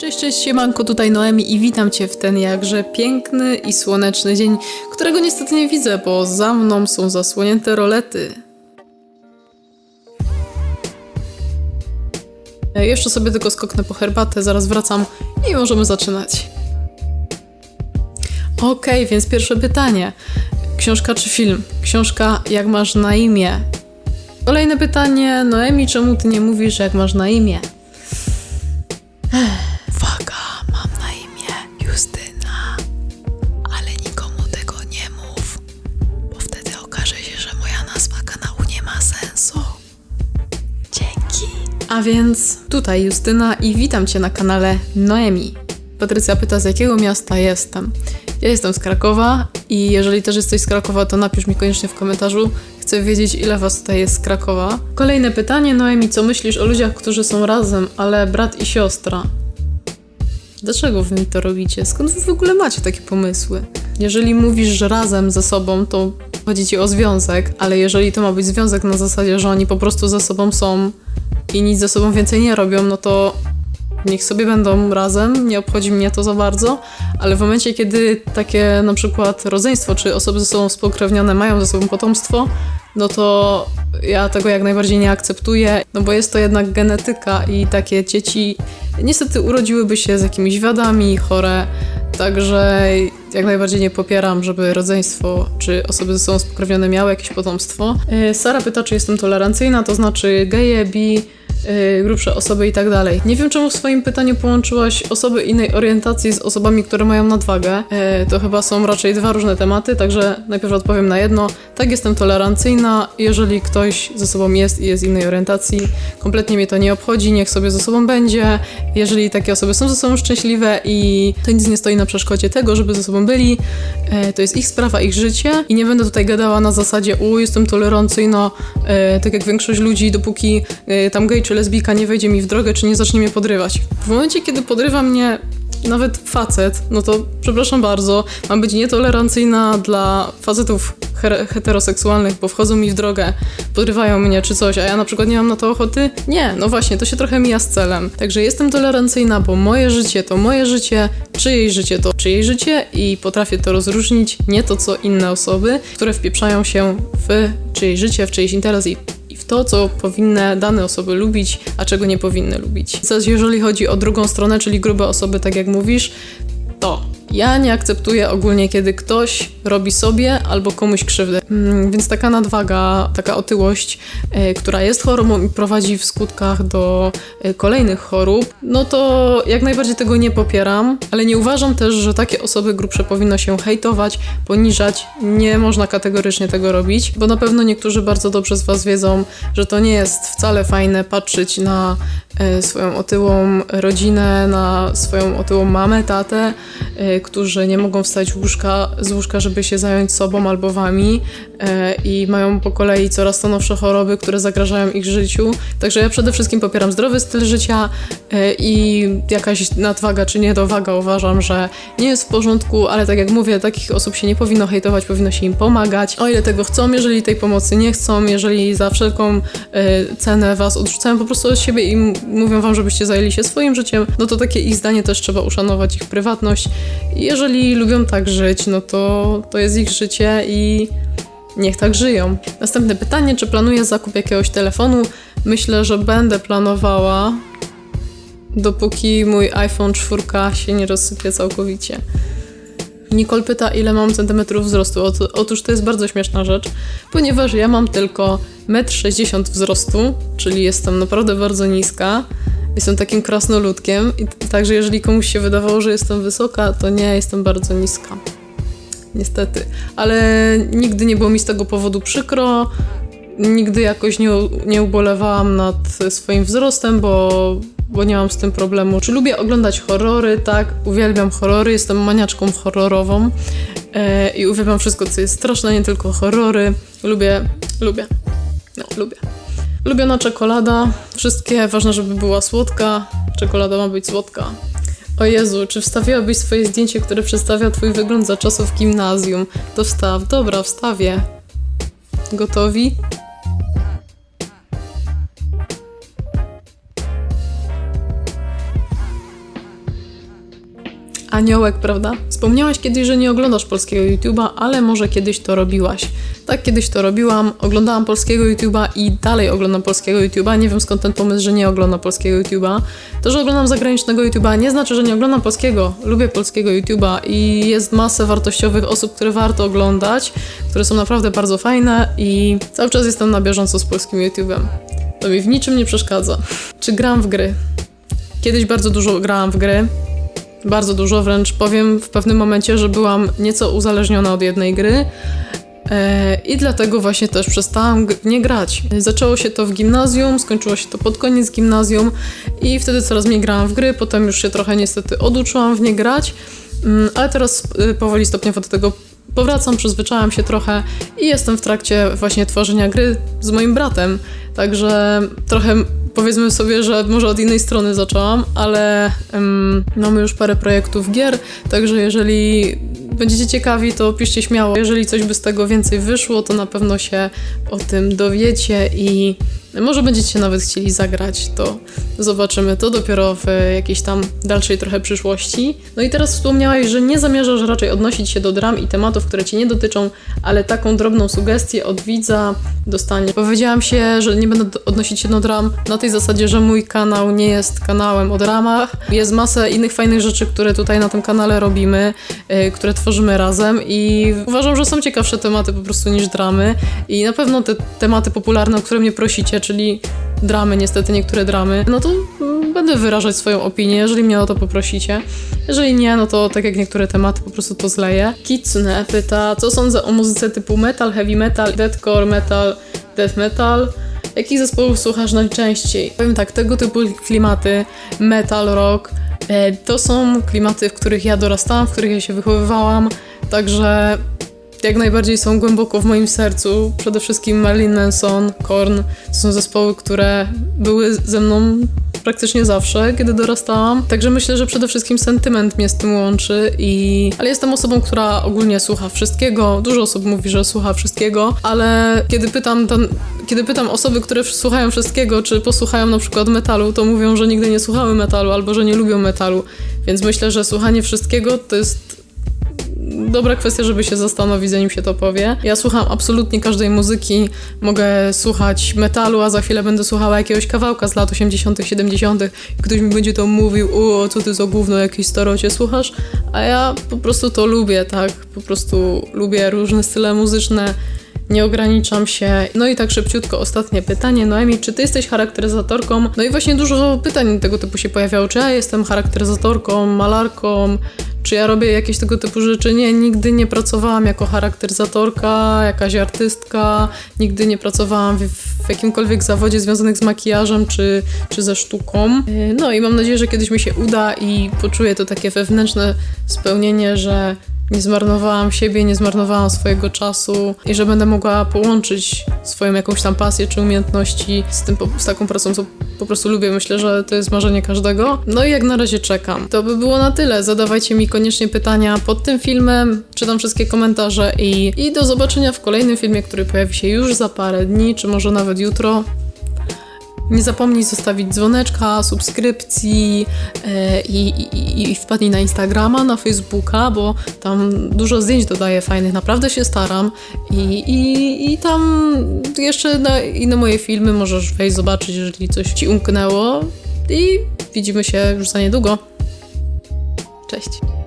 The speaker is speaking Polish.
Cześć, cześć, siemanko, tutaj Noemi i witam Cię w ten jakże piękny i słoneczny dzień, którego niestety nie widzę, bo za mną są zasłonięte rolety. Jeszcze sobie tylko skoknę po herbatę, zaraz wracam i możemy zaczynać. Okej, więc pierwsze pytanie. Książka czy film? Książka Jak masz na imię? Kolejne pytanie. Noemi, czemu ty nie mówisz jak masz na imię? A więc tutaj Justyna i witam Cię na kanale Noemi. Patrycja pyta, z jakiego miasta jestem. Ja jestem z Krakowa i jeżeli też jesteś z Krakowa, to napisz mi koniecznie w komentarzu. Chcę wiedzieć, ile was tutaj jest z Krakowa. Kolejne pytanie, Noemi, co myślisz o ludziach, którzy są razem, ale brat i siostra? Dlaczego wy mi to robicie? Skąd wy w ogóle macie takie pomysły? Jeżeli mówisz, że razem ze sobą, to chodzi ci o związek, ale jeżeli to ma być związek na zasadzie, że oni po prostu ze sobą są i nic ze sobą więcej nie robią, no to niech sobie będą razem, nie obchodzi mnie to za bardzo, ale w momencie, kiedy takie na przykład rodzeństwo, czy osoby ze sobą spokrewnione mają ze sobą potomstwo, no to ja tego jak najbardziej nie akceptuję, no bo jest to jednak genetyka i takie dzieci niestety urodziłyby się z jakimiś wadami, chore, także jak najbardziej nie popieram, żeby rodzeństwo czy osoby ze sobą spokrewnione miały jakieś potomstwo. Yy, Sara pyta, czy jestem tolerancyjna, to znaczy geje, bi, yy, grubsze osoby i tak dalej. Nie wiem, czemu w swoim pytaniu połączyłaś osoby innej orientacji z osobami, które mają nadwagę. Yy, to chyba są raczej dwa różne tematy, także najpierw odpowiem na jedno. Tak, jestem tolerancyjna, jeżeli ktoś ze sobą jest i jest innej orientacji, kompletnie mnie to nie obchodzi, niech sobie ze sobą będzie. Jeżeli takie osoby są ze sobą szczęśliwe i to nic nie stoi na przeszkodzie tego, żeby ze sobą byli, e, to jest ich sprawa, ich życie i nie będę tutaj gadała na zasadzie u, jestem tolerancyjna, e, tak jak większość ludzi, dopóki e, tam gej czy lesbijka nie wejdzie mi w drogę, czy nie zacznie mnie podrywać. W momencie, kiedy podrywa mnie nawet facet, no to przepraszam bardzo, mam być nietolerancyjna dla facetów heteroseksualnych, bo wchodzą mi w drogę, podrywają mnie czy coś, a ja na przykład nie mam na to ochoty? Nie, no właśnie, to się trochę mija z celem. Także jestem tolerancyjna, bo moje życie to moje życie, czyjeś życie to czyjeś życie i potrafię to rozróżnić, nie to co inne osoby, które wpieprzają się w czyjeś życie, w czyjeś interes i to, co powinny dane osoby lubić, a czego nie powinny lubić. Zaś jeżeli chodzi o drugą stronę, czyli grube osoby, tak jak mówisz, to ja nie akceptuję ogólnie, kiedy ktoś robi sobie albo komuś krzywdę. Mm, więc taka nadwaga, taka otyłość, e, która jest chorobą i prowadzi w skutkach do e, kolejnych chorób, no to jak najbardziej tego nie popieram, ale nie uważam też, że takie osoby grubsze powinno się hejtować, poniżać. Nie można kategorycznie tego robić, bo na pewno niektórzy bardzo dobrze z Was wiedzą, że to nie jest wcale fajne patrzeć na e, swoją otyłą rodzinę, na swoją otyłą mamę, tatę, którzy nie mogą wstać łóżka, z łóżka, żeby się zająć sobą albo wami e, i mają po kolei coraz to nowsze choroby, które zagrażają ich życiu. Także ja przede wszystkim popieram zdrowy styl życia e, i jakaś nadwaga czy niedowaga uważam, że nie jest w porządku, ale tak jak mówię, takich osób się nie powinno hejtować, powinno się im pomagać. O ile tego chcą, jeżeli tej pomocy nie chcą, jeżeli za wszelką e, cenę was odrzucają po prostu od siebie i mówią wam, żebyście zajęli się swoim życiem, no to takie ich zdanie też trzeba uszanować, ich prywatność. Jeżeli lubią tak żyć, no to to jest ich życie i niech tak żyją. Następne pytanie, czy planuję zakup jakiegoś telefonu? Myślę, że będę planowała, dopóki mój iPhone 4 się nie rozsypie całkowicie. Nicole pyta, ile mam centymetrów wzrostu. Ot- Otóż to jest bardzo śmieszna rzecz, ponieważ ja mam tylko 1,60 m wzrostu, czyli jestem naprawdę bardzo niska. Jestem takim krasnoludkiem i także jeżeli komuś się wydawało, że jestem wysoka, to nie, jestem bardzo niska. Niestety. Ale nigdy nie było mi z tego powodu przykro. Nigdy jakoś nie, nie ubolewałam nad swoim wzrostem, bo, bo nie mam z tym problemu. Czy lubię oglądać horrory? Tak, uwielbiam horrory, jestem maniaczką horrorową e, i uwielbiam wszystko, co jest straszne, nie tylko horrory. Lubię, lubię, no, lubię. Lubiona czekolada, wszystkie, ważne, żeby była słodka. Czekolada ma być słodka. O Jezu, czy wstawiłabyś swoje zdjęcie, które przedstawia twój wygląd za czasów gimnazjum? To wstaw, dobra, wstawię. Gotowi? Aniołek, prawda? Wspomniałaś kiedyś, że nie oglądasz polskiego YouTube'a, ale może kiedyś to robiłaś. Tak, kiedyś to robiłam, oglądałam polskiego YouTube'a i dalej oglądam polskiego YouTube'a. Nie wiem skąd ten pomysł, że nie oglądam polskiego YouTube'a. To, że oglądam zagranicznego YouTube'a nie znaczy, że nie oglądam polskiego. Lubię polskiego YouTube'a i jest masę wartościowych osób, które warto oglądać, które są naprawdę bardzo fajne i cały czas jestem na bieżąco z polskim YouTube'em. To mi w niczym nie przeszkadza. Czy gram w gry? Kiedyś bardzo dużo grałam w gry. Bardzo dużo, wręcz powiem w pewnym momencie, że byłam nieco uzależniona od jednej gry. E, I dlatego właśnie też przestałam nie grać. Zaczęło się to w gimnazjum, skończyło się to pod koniec gimnazjum i wtedy coraz mniej grałam w gry, potem już się trochę niestety oduczyłam w nie grać, Mm, ale teraz y, powoli stopniowo do tego powracam, przyzwyczaiłam się trochę i jestem w trakcie właśnie tworzenia gry z moim bratem, także trochę powiedzmy sobie, że może od innej strony zaczęłam, ale em, mamy już parę projektów gier, także jeżeli będziecie ciekawi, to piszcie śmiało. Jeżeli coś by z tego więcej wyszło, to na pewno się o tym dowiecie i może będziecie nawet chcieli zagrać, to zobaczymy. To dopiero w jakiejś tam dalszej trochę przyszłości. No i teraz wspomniałaś, że nie zamierzasz raczej odnosić się do dram i tematów, które cię nie dotyczą, ale taką drobną sugestię od widza dostanie. Powiedziałam się, że nie będę odnosić się do dram na tej zasadzie, że mój kanał nie jest kanałem o dramach. Jest masę innych fajnych rzeczy, które tutaj na tym kanale robimy, y, które tworzymy razem i uważam, że są ciekawsze tematy po prostu niż dramy i na pewno te tematy popularne, o które mnie prosicie, czyli dramy, niestety niektóre dramy, no to będę wyrażać swoją opinię, jeżeli mnie o to poprosicie. Jeżeli nie, no to tak jak niektóre tematy po prostu to zleję. Kitsune pyta, co sądzę o muzyce typu metal, heavy metal, deathcore, metal, death metal. Jakich zespołów słuchasz najczęściej? Powiem tak, tego typu klimaty, metal, rock, to są klimaty, w których ja dorastałam, w których ja się wychowywałam, także jak najbardziej są głęboko w moim sercu. Przede wszystkim Marilyn Manson, Korn, to są zespoły, które były ze mną praktycznie zawsze, kiedy dorastałam. Także myślę, że przede wszystkim sentyment mnie z tym łączy i... Ale jestem osobą, która ogólnie słucha wszystkiego. Dużo osób mówi, że słucha wszystkiego, ale kiedy pytam, ten... kiedy pytam osoby, które słuchają wszystkiego, czy posłuchają na przykład metalu, to mówią, że nigdy nie słuchały metalu albo że nie lubią metalu. Więc myślę, że słuchanie wszystkiego to jest dobra kwestia, żeby się zastanowić, zanim się to powie. Ja słucham absolutnie każdej muzyki. Mogę słuchać metalu, a za chwilę będę słuchała jakiegoś kawałka z lat 80., 70. i ktoś mi będzie to mówił, o, co ty za gówno, jakieś starocie słuchasz? A ja po prostu to lubię, tak? Po prostu lubię różne style muzyczne. Nie ograniczam się. No i tak szybciutko ostatnie pytanie. Noemi, czy ty jesteś charakteryzatorką? No i właśnie dużo pytań tego typu się pojawiało. Czy ja jestem charakteryzatorką, malarką? Czy ja robię jakieś tego typu rzeczy? Nie, nigdy nie pracowałam jako charakteryzatorka, jakaś artystka, nigdy nie pracowałam w, w jakimkolwiek zawodzie związanym z makijażem czy, czy ze sztuką. Yy, No i mam nadzieję, że kiedyś mi się uda i poczuję to takie wewnętrzne spełnienie, że nie zmarnowałam siebie, nie zmarnowałam swojego czasu i że będę mogła połączyć swoją jakąś tam pasję czy umiejętności z, tym, z taką pracą, co po prostu lubię. Myślę, że to jest marzenie każdego. No i jak na razie czekam. To by było na tyle. Zadawajcie mi koniecznie pytania pod tym filmem, czytam wszystkie komentarze i, i do zobaczenia w kolejnym filmie, który pojawi się już za parę dni, czy może nawet jutro. Nie zapomnij zostawić dzwoneczka, subskrypcji e, i, i, i wpadnij na Instagrama, na Facebooka, bo tam dużo zdjęć dodaję fajnych, naprawdę się staram. I, i, i tam jeszcze na, i na moje filmy możesz wejść zobaczyć, jeżeli coś ci umknęło. I widzimy się już za niedługo. Cześć.